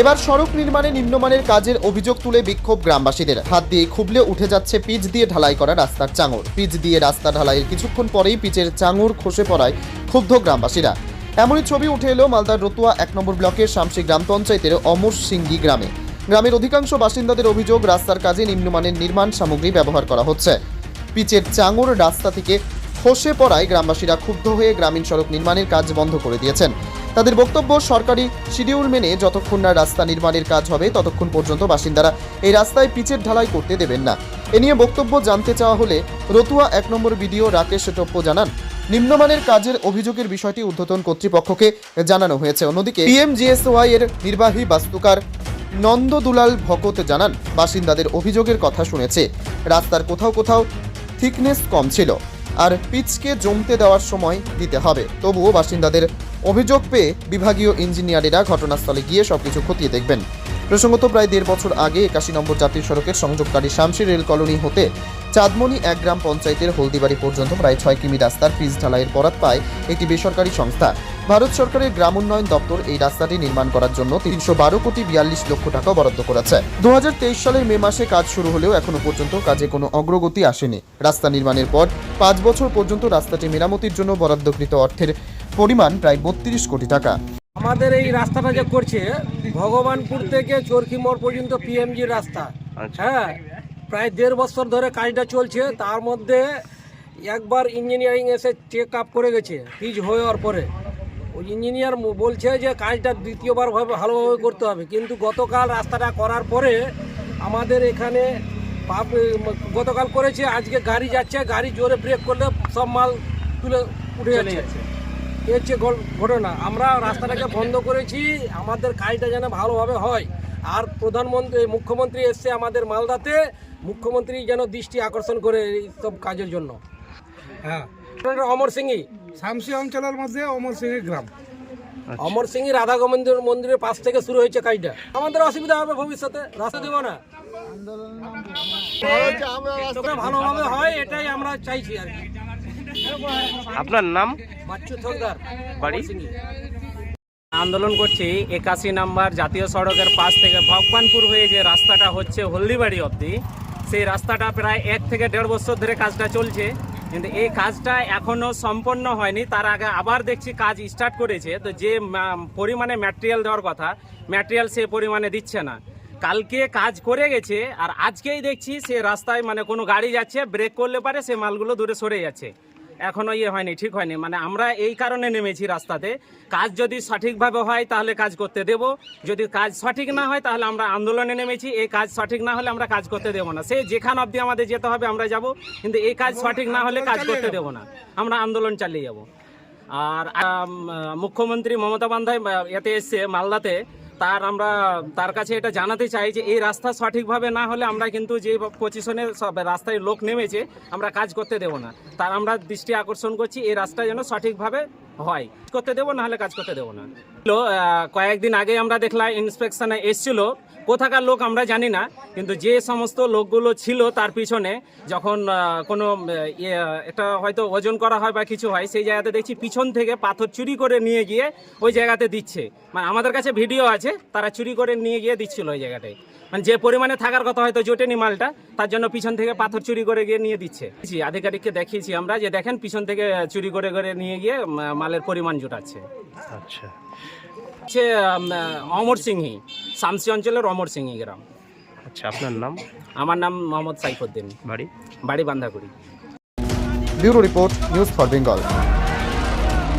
এবার সড়ক নির্মাণে নিম্নমানের কাজের অভিযোগ তুলে বিক্ষোভ গ্রামবাসীদের। হাত দিয়ে খুবলে উঠে যাচ্ছে পিচ দিয়ে ঢালাই করা রাস্তার চাঙর পিচ দিয়ে রাস্তা ঢালাইয়ের কিছুক্ষণ পরেই পিচের চাঙর খসে পড়ায় ক্ষুব্ধ গ্রামবাসীরা। এমনই ছবি উঠে এলো মালদার রতুয়া এক নম্বর ব্লকের শামসি গ্রাম পঞ্চায়েতের অমর সিঙ্গি গ্রামে। গ্রামের অধিকাংশ বাসিন্দাদের অভিযোগ, রাস্তার কাজে নিম্নমানের নির্মাণ সামগ্রী ব্যবহার করা হচ্ছে। পিচের চাঙর রাস্তা থেকে খসে পড়ায় গ্রামবাসীরা ক্ষুব্ধ হয়ে গ্রামীণ সড়ক নির্মাণের কাজ বন্ধ করে দিয়েছেন। তাদের বক্তব্য সরকারি শিডিউল মেনে যতক্ষণ না রাস্তা নির্মাণের কাজ হবে, ততক্ষণ পর্যন্ত বাসিন্দারা এই রাস্তায় পিচের ঢালাই করতে দেবেন না। এ নিয়ে বক্তব্য জানতে চাওয়া হলে রতুয়া এক নম্বর বিডিও রাকেশ টপ্প জানান, নিম্নমানের কাজের অভিযোগের বিষয়টি ঊর্ধ্বতন কর্তৃপক্ষকে জানানো হয়েছে। অন্যদিকে, পিএমজিএসওয়াই এর নির্বাহী বাস্তুকার নন্দ দুলাল ভকত জানান, বাসিন্দাদের অভিযোগের কথা শুনেছে, রাস্তার কোথাও কোথাও থিকনেস কম ছিল, আর পিচকে জমতে দেওয়ার সময় দিতে হবে, তবুও বাসিন্দাদের অভিযোগ পেয়ে বিভাগীয় ইঞ্জিনিয়ারেরা ঘটনাস্থলে গিয়ে সবকিছু খতিয়ে দেখবেন। প্রসঙ্গত প্রায় দেড় বছর আগে একাশি নম্বর জাতীয় সড়কের সংযোগকারী শামসি রেল কলোনি হতে চাঁদমণি এক গ্রাম পঞ্চায়েতের হলদিবাড়ি পর্যন্ত প্রায় ছয় কিমি রাস্তার পিচ ঢালাইয়ের বরাত পায় একটি বেসরকারি সংস্থা। ভারত সরকারের গ্রাম উন্নয়ন দপ্তর এই রাস্তাটি নির্মাণ করার জন্য তিনশো বারো কোটি বিয়াল্লিশ লক্ষ টাকা বরাদ্দ করেছে। দু হাজার তেইশ সালের মে মাসে কাজ শুরু হলেও এখনও পর্যন্ত কাজে কোনো অগ্রগতি আসেনি। রাস্তা নির্মাণের পর পাঁচ বছর পর্যন্ত রাস্তাটি মেরামতির জন্য বরাদ্দকৃত অর্থের পরিমাণ প্রায় বত্রিশ কোটি টাকা। আমাদের এই রাস্তাটা যে করছে ভগবানপুর থেকে চরকি মোড় পর্যন্ত পিএমজি রাস্তা। আচ্ছা। হ্যাঁ প্রায় দেড় বছর ধরে কাজটা চলছে তার মধ্যে একবার ইঞ্জিনিয়ারিং এসে চেক আপ করে গেছে পিচ হওয়ার পরে। ওই ইঞ্জিনিয়ার বলছে যে কাজটা দ্বিতীয়বার ভাবে ভালোভাবে করতে হবে। কিন্তু গতকাল রাস্তাটা করার পরে আমাদের এখানে গতকাল করেছে আজকে গাড়ি যাচ্ছে গাড়ি জোরে ব্রেক করলে সব মাল তুলে উঠে যাচ্ছে। হচ্ছে ঘটনা। আমরা রাস্তাটাকে বন্ধ করেছি আমাদের কাজটা যেন ভালোভাবে হয়। আর প্রধানমন্ত্রী মুখ্যমন্ত্রী এসছে আমাদের মালদাতে মুখ্যমন্ত্রী যেন দৃষ্টি আকর্ষণ করে এই সব কাজের জন্য। হ্যাঁ। অমর সিংই? শামসি অঞ্চলের মধ্যে অমর সিং গ্রাম। অমর সিংই রাধা গোবিন্দ মন্দিরের পাশ থেকে শুরু হয়েছে কাজটা। আমাদের অসুবিধা হবে ভবিষ্যতে রাস্তা দেবো না। ভালোভাবে হয় এটাই আমরা চাইছি আর কি। আপনার নাম? বাড়ি? আন্দোলন করছি একাশি নাম্বার জাতীয় সড়কের পাশ থেকে ভগবানপুর হয়ে যে রাস্তাটা হচ্ছে হলদিবাড়ি অবধি সেই রাস্তাটা প্রায় এক থেকে দেড় বছর ধরে কাজটা চলছে। কিন্তু এই কাজটা এখনও সম্পন্ন হয়নি তার আগে আবার দেখছি কাজ স্টার্ট করেছে। তো যে পরিমাণে ম্যাটেরিয়াল দেওয়ার কথা ম্যাটেরিয়াল সে পরিমাণে দিচ্ছে না। কালকে কাজ করে গেছে আর আজকেই দেখছি সে রাস্তায় মানে কোনো গাড়ি যাচ্ছে ব্রেক করলে পারে সে মালগুলো দূরে সরে যাচ্ছে। এখনও ইয়ে হয়নি ঠিক হয়নি। মানে আমরা এই কারণে নেমেছি রাস্তাতে। কাজ যদি সঠিকভাবে হয় তাহলে কাজ করতে দেব। যদি কাজ সঠিক না হয় তাহলে আমরা আন্দোলনে নেমেছি। এই কাজ সঠিক না হলে আমরা কাজ করতে দেবো না। সে যেখান অবধি আমাদের যেতে হবে আমরা যাব। কিন্তু এই কাজ সঠিক না হলে কাজ করতে দেবো না। আমরা আন্দোলন চালিয়ে যাব। আর মুখ্যমন্ত্রী মমতা আহ, এতে এসছে মালদাতে। তার আমরা, তার কাছে এটা জানাতে চাই যে এই রাস্তা সঠিকভাবে না হলে আমরা কিন্তু যে পজিশনে সব রাস্তায় লোক নেমেছে, আমরা কাজ করতে দেবো না। তার আমরা দৃষ্টি আকর্ষণ করছি, এই রাস্তা যেন সঠিকভাবে হয়। করতে দেবো না হলে কাজ করতে দেবো না। কয়েকদিন আগে আমরা দেখলাম ইন্সপেকশনে এসছিল। কোথাকার লোক আমরা জানি না, কিন্তু যে সমস্ত লোকগুলো ছিল তার পিছনে, যখন কোনো ইয়ে এটা হয়তো ওজন করা হয় বা কিছু হয়, সেই জায়গাতে দেখছি পিছন থেকে পাথর চুরি করে নিয়ে গিয়ে ওই জায়গাতে দিচ্ছে। মানে আমাদের কাছে ভিডিও আছে, তারা চুরি করে নিয়ে গিয়ে দিচ্ছিল ওই জায়গাটায়। মানে যে পরিমাণে থাকার কথা হয়তো জোটেনি মালটা, তার জন্য পিছন থেকে পাথর চুরি করে গিয়ে নিয়ে দিচ্ছে। আধিকারিককে দেখিয়েছি আমরা যে দেখেন, পিছন থেকে চুরি করে করে নিয়ে গিয়ে মালের পরিমাণ জোটাচ্ছে। আচ্ছা। হচ্ছে অমর সিংহি শামসি অঞ্চলের অমর সিংহি গ্রাম। আচ্ছা আপনার নাম? আমার নাম মোহাম্মদ সাইফুদ্দিন। বাড়ি? বাড়ি Bandhakuri. Bureau report news for Bengal.